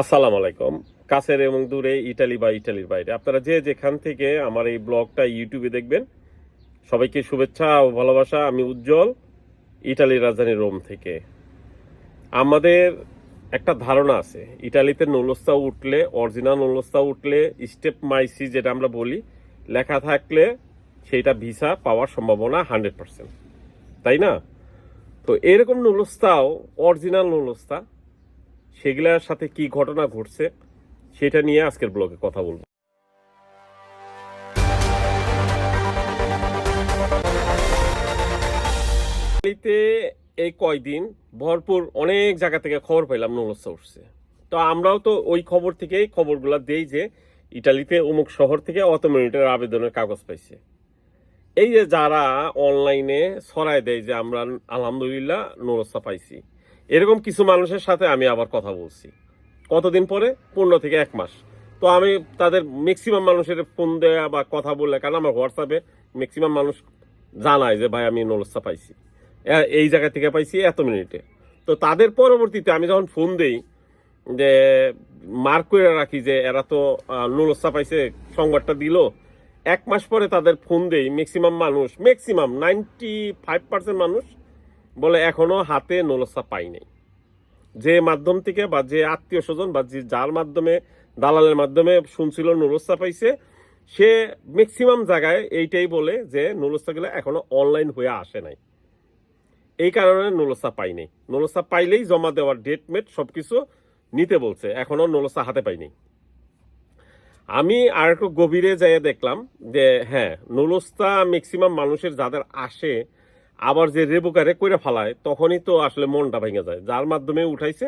আসসালামু আলাইকুম। কাছের এবং দূরে ইটালি বা ইটালির বাইরে। আপনারা যে যেখান থেকে আমার এই ব্লগটা ইউটিউবে দেখবেন, সবাইকে শুভেচ্ছা ও ভালোবাসা। আমি উজ্জ্বল, ইটালির রাজধানী রোম থেকে। আমাদের একটা ধারণা আছে, ইটালিতে নলস্তা উঠলে, অরিজিনাল নলস্তা উঠলে, স্টেপ মাইসি যেটা আমরা বলি, লেখা থাকলে সেইটা ভিসা পাওয়ার সম্ভাবনা হান্ড্রেড পার্সেন্ট। তাই না? তো এরকম নলস্তাও অরিজিনাল নলস্তা সেগুলোর সাথে কি ঘটনা ঘটছে, সেটা নিয়ে আজকের ব্লগে কথা বলব। এই কয়দিন ভরপুর অনেক জায়গা থেকে খবর পাইলাম নলস্তা উঠছে তো আমরাও তো ওই খবর থেকেই খবরগুলো দেই যে, ইটালিতে অমুক শহর থেকে অত মিনিটের আবেদনের কাগজ পাইছে। এই যে যারা অনলাইনে ছড়ায় দেয় যে আমরা আলহামদুলিল্লাহ নলস্তা পাইছি এরকম কিছু মানুষের সাথে আমি আবার কথা বলছি। কতদিন পরে? পনেরো থেকে এক মাস। তো আমি তাদের ম্যাক্সিমাম মানুষের ফোন দেয়া বা কথা বললে, কারণ আমার হোয়াটসঅ্যাপে ম্যাক্সিমাম মানুষ জানায় যে, ভাই, আমি নলস্তা পাইছি। এই জায়গা থেকে পাইছি এত মিনিটে। তো তাদের পরবর্তীতে আমি যখন ফোন দেই, যে মার্ক করে রাখি যে, এরা তো নলস্তা পাইছে, সংবাদটা দিল। এক মাস পরে তাদের ফোন দেই ম্যাক্সিমাম মানুষ ম্যাক্সিমাম নাইনটি ফাইভ পার্সেন্ট মানুষ বলে এখনও হাতে নলস্তা পাই নাই। যে মাধ্যম থেকে বা যে আত্মীয় স্বজন বা যে যার মাধ্যমে, দালালের মাধ্যমে শুনছিল নুরস্তা পাইছে, সে ম্যাক্সিমাম জায়গায় এইটাই বলে যে নুরস্তাগুলো এখনও অনলাইন হয়ে আসে নাই। এই কারণে নুলস্তা পাই নাই। নুলস্তা পাইলেই জমা দেওয়ার ডেট মেট সবকিছু নিতে বলছে। এখনও নুলস্তা হাতে পাইনি আমি আর একটু গভীরে যাইয়ে দেখলাম যে হ্যাঁ নুলস্তা ম্যাক্সিমাম মানুষের যাদের আসে আবার যে রেবুকারে করে ফালায়, তখনই তো আসলে মনটা ভেঙে যায়। যার মাধ্যমে উঠাইছে,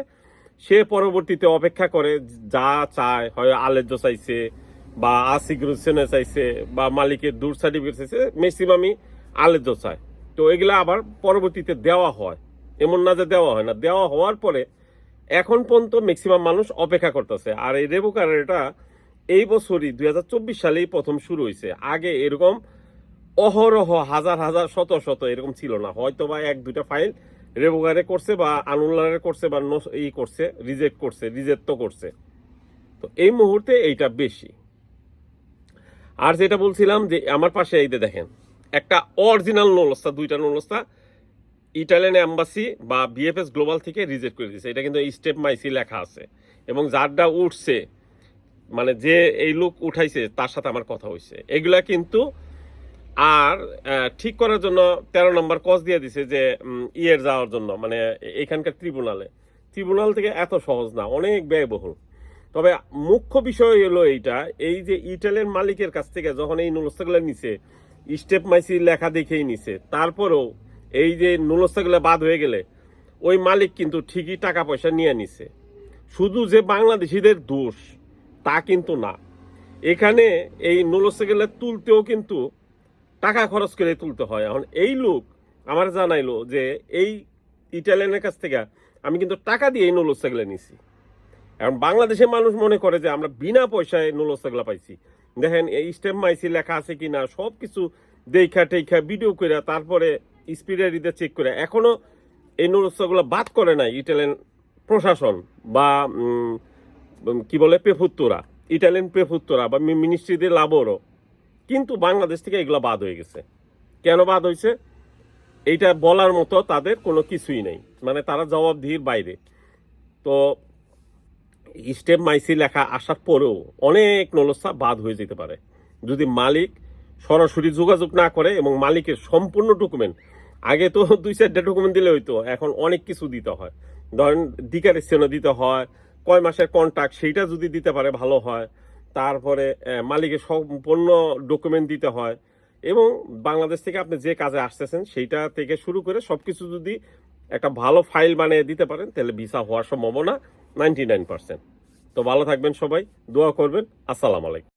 সে পরবর্তীতে অপেক্ষা করে যা চায়, হয় আলেজ্য চাইছে, বা আসিগ্রুশনে চাইছে, বা মালিকের দূর সার্টিফিকেট চাইছে ম্যাক্সিমামই আলেজ্য চায়। তো এগুলা আবার পরবর্তীতে দেওয়া হয়। এমন না যে দেওয়া হয় না। দেওয়া হওয়ার পরে এখন পর্যন্ত ম্যাক্সিমাম মানুষ অপেক্ষা করতেছে। আর এই রেবুকার এটা এই বছরই, দুই হাজার চব্বিশ সালেই প্রথম শুরু হয়েছে আগে এরকম অহরহ হাজার হাজার, শত শত এরকম ছিল না। হয়তো বা এক, দুইটা ফাইল রেবুকারে করছে বা আনুল্লারে করছে বা ই করছে রিজেক্ট করছে রিজেক্ট তো করছে। তো এই মুহূর্তে এইটা বেশি। আর যেটা বলছিলাম যে আমার পাশে এই দেখেন, একটা অরিজিনাল নলস্তা, দুইটা নলস্তা ইটালিয়ান এম্বাসি বা বিএফএস গ্লোবাল থেকে রিজেক্ট করে দিয়েছে এটা কিন্তু স্টেপ মাইসি লেখা আছে। এবং যারটা উঠছে মানে যে এই লোক উঠাইছে, তার সাথে আমার কথা হয়েছে এগুলা কিন্তু আর ঠিক করার জন্য তেরো নম্বর কজ দিয়ে দিছে যে ইয়ের যাওয়ার জন্য মানে এখানকার ট্রিব্যুনালে ট্রিব্যুনাল থেকে এত সহজ না, অনেক ব্যয়বহুল। তবে মুখ্য বিষয় হলো এইটা, এই যে ইটালিয়ান মালিকের কাছ থেকে যখন এই নুলস্তাগুলো নিছে, স্টেপ মাইসি লেখা দেখেই নিছে, তারপরেও এই যে নুলস্তাগুলো বাদ হয়ে গেলে, ওই মালিক কিন্তু ঠিকই টাকা পয়সা নিয়ে নিছে। শুধু যে বাংলাদেশিদের দোষ, তা কিন্তু না। এখানে এই নুলস্তাগুলো তুলতেও কিন্তু টাকা খরচ করে তুলতে হয়। এখন এই লোক আমার জানাইলো যে এই ইটালিয়ানের কাছ থেকে আমি কিন্তু টাকা দিয়ে এই নুলস্তাগুলো নিছি। এখন বাংলাদেশের মানুষ মনে করে যে আমরা বিনা পয়সায় নুলস্তাগুলো পাইছি। দেখেন, এই স্টেপ মাইসি লেখা আছে কি না সব কিছু দেখা টেখা ভিডিও করে তারপরে স্পিডের ইতে চেক করে এখনও এই নুলস্তাগুলো বাদ করে নাই ইটালিয়ান প্রশাসন বা কি বলে পেফুত্তরা ইটালিয়ান পেফুত্তরা বা মিনিস্ট্রিদের লাভরও কিন্তু বাংলাদেশ থেকে এগুলো বাদ হয়ে গেছে। কেন বাদ হয়েছে? এইটা বলার মতো তাদের কোনো কিছুই নেই। মানে তারা জবাবদিহির বাইরে। তো স্টেপ মাইসি লেখা আসার পরেও অনেক নলস্তা বাদ হয়ে যেতে পারে। যদি মালিক সরাসরি যোগাযোগ না করে এবং মালিকের সম্পূর্ণ ডকুমেন্ট, আগে তো দুই চারটা ডকুমেন্ট দিলে হইতো, এখন অনেক কিছু দিতে হয়। ধরেন ডিকারেশনও দিতে হয়, কয় মাসের কন্ট্রাক্ট সেইটা যদি দিতে পারে, ভালো হয়। তারপরে মালিকের সম্পূর্ণ ডকুমেন্ট দিতে হয় এবং বাংলাদেশ থেকে আপনি যে কাজে আসতেছেন সেইটা থেকে শুরু করে সব কিছু যদি একটা ভালো ফাইল বানিয়ে দিতে পারেন, তাহলে ভিসা হওয়ার সম্ভাবনা নাইনটি নাইন পার্সেন্ট তো ভালো থাকবেন সবাই, দোয়া করবেন, আসসালাম আলাইকুম।